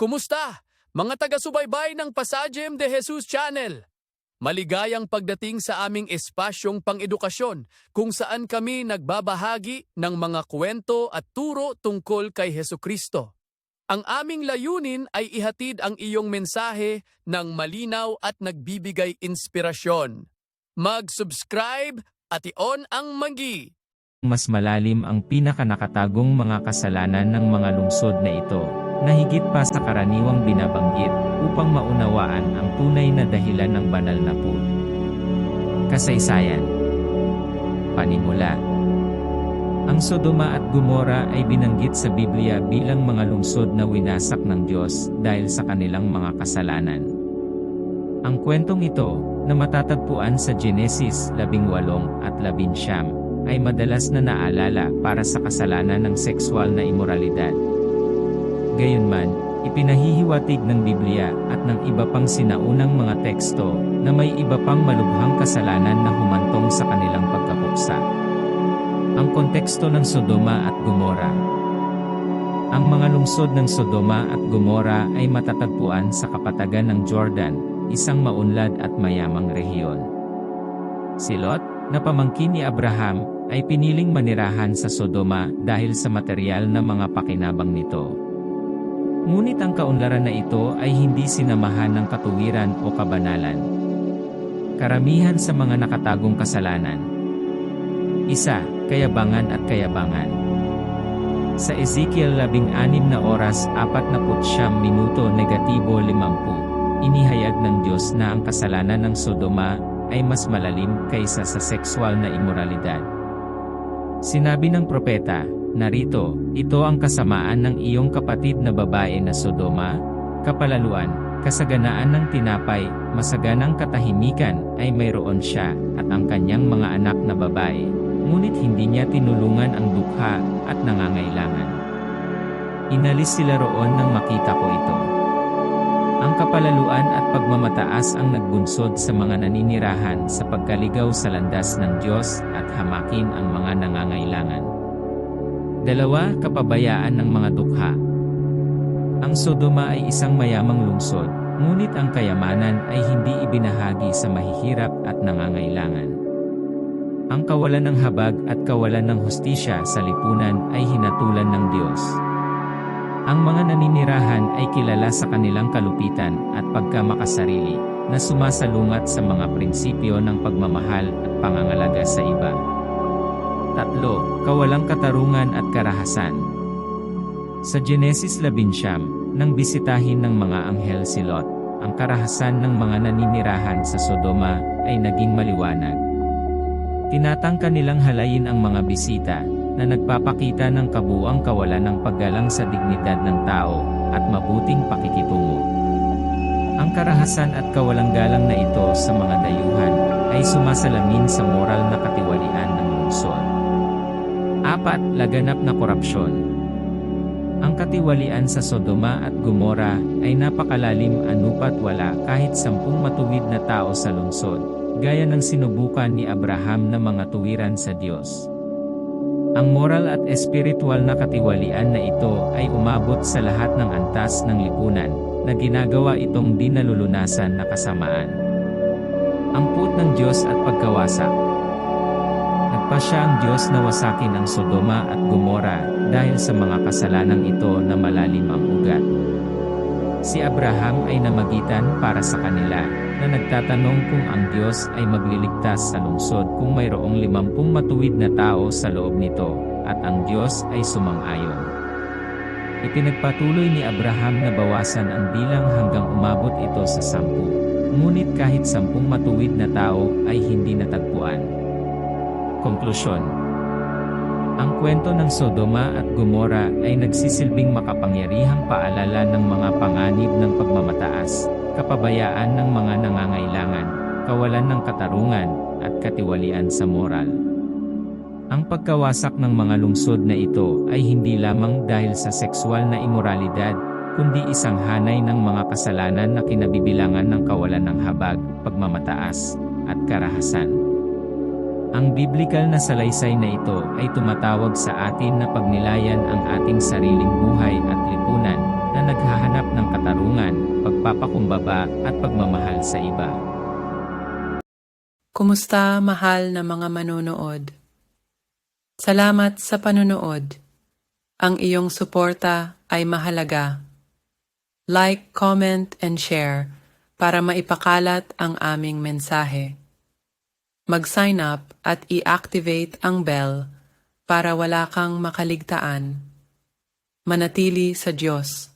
Kumusta? Mga taga-subaybay ng Pasajem de Jesus Channel. Maligayang pagdating sa aming espasyong pang-edukasyon kung saan kami nagbabahagi ng mga kwento at turo tungkol kay Heso Kristo. Ang aming layunin ay ihatid ang iyong mensahe ng malinaw at nagbibigay inspirasyon. Mag-subscribe at i-on ang magi. mas malalim ang pinakanakatagong mga kasalanan ng mga lungsod na ito, na higit pa sa karaniwang binabanggit, upang maunawaan ang tunay na dahilan ng banal na pool. Kasaysayan Panimula Ang Sodoma at Gomora ay binanggit sa Biblia bilang mga lungsod na winasak ng Diyos dahil sa kanilang mga kasalanan. Ang kwentong ito, na matatagpuan sa Genesis 18 at 19, ay madalas na naalala para sa kasalanan ng sexual na imoralidad. Gayunman, ipinahihiwatig ng Biblia at ng iba pang sinaunang mga teksto na may iba pang malubhang kasalanan na humantong sa kanilang pagkapuksa. Ang konteksto ng Sodoma at Gomora Ang mga lungsod ng Sodoma at Gomora ay matatagpuan sa kapatagan ng Jordan, isang maunlad at mayamang rehiyon. Si Lot, na pamangkin ni Abraham, ay piniling manirahan sa Sodoma dahil sa material na mga pakinabang nito. Ngunit ang kaunlaran na ito ay hindi sinamahan ng katuwiran o kabanalan. Karamihan sa mga nakatagong kasalanan. Isa, kayabangan at kayabangan. Sa Ezekiel 16 na oras 49 minuto negatibo 50, inihayag ng Diyos na ang kasalanan ng Sodoma ay mas malalim kaysa sa sexual na imoralidad. Sinabi ng propeta, narito, ito ang kasamaan ng iyong kapatid na babae na Sodoma, kapalaluan, kasaganaan ng tinapay, masaganang katahimikan ay mayroon siya at ang kanyang mga anak na babae, ngunit hindi niya tinulungan ang dukha at nangangailangan. Inalis sila roon nang makita ko ito. Ang kapalaluan at pagmamataas ang nagbunsod sa mga naninirahan sa pagkaligaw sa landas ng Diyos at hamakin ang mga nangangailangan. Dalawa, kapabayaan ng mga dukha. Ang Sodoma ay isang mayamang lungsod, ngunit ang kayamanan ay hindi ibinahagi sa mahihirap at nangangailangan. Ang kawalan ng habag at kawalan ng hustisya sa lipunan ay hinatulan ng Diyos. Ang mga naninirahan ay kilala sa kanilang kalupitan at pagkamakasarili, na sumasalungat sa mga prinsipyo ng pagmamahal at pangangalaga sa iba. Tatlo, kawalang katarungan at karahasan. Sa Genesis 11, nang bisitahin ng mga anghel si Lot, ang karahasan ng mga naninirahan sa Sodoma ay naging maliwanag. Tinatangka nilang halayin ang mga bisita, na nagpapakita ng kabuang kawalan ng paggalang sa dignidad ng tao, at mabuting pakikitungo. Ang karahasan at kawalang galang na ito sa mga dayuhan, ay sumasalamin sa moral na katiwalian. Apat, laganap na korupsyon. Ang katiwalian sa Sodoma at Gomora ay napakalalim anupat wala kahit sampung matuwid na tao sa lungsod, gaya ng sinubukan ni Abraham na mga tuwiran sa Diyos. Ang moral at espiritual na katiwalian na ito ay umabot sa lahat ng antas ng lipunan, na ginagawa itong di nalulunasan na kasamaan. Ang put ng Diyos at pagkawasak. Nagpasya ang Diyos na wasakin ang Sodoma at Gomora dahil sa mga kasalanang ito na malalim ang ugat. Si Abraham ay namagitan para sa kanila, na nagtatanong kung ang Diyos ay magliligtas sa lungsod kung mayroong limampung matuwid na tao sa loob nito, at ang Diyos ay sumang-ayon. Ipinagpatuloy ni Abraham na bawasan ang bilang hanggang umabot ito sa sampu. Ngunit kahit sampung matuwid na tao ay hindi natagpuan. Konklusyon Ang kwento ng Sodoma at Gomora ay nagsisilbing makapangyarihang paalala ng mga panganib ng pagmamataas, kapabayaan ng mga nangangailangan, kawalan ng katarungan, at katiwalian sa moral. Ang pagkawasak ng mga lungsod na ito ay hindi lamang dahil sa sexual na imoralidad, kundi isang hanay ng mga kasalanan na kinabibilangan ng kawalan ng habag, pagmamataas, at karahasan. Ang biblikal na salaysay na ito ay tumatawag sa atin na pagnilayan ang ating sariling buhay at lipunan, na naghahanap ng katarungan, pagpapakumbaba at pagmamahal sa iba. Kumusta mahal na mga manonood? Salamat sa panonood. Ang iyong suporta ay mahalaga. Like, comment, and share para maipakalat ang aming mensahe. Mag-sign up at i-activate ang bell para wala kang makaligtaan. Manatili sa Diyos.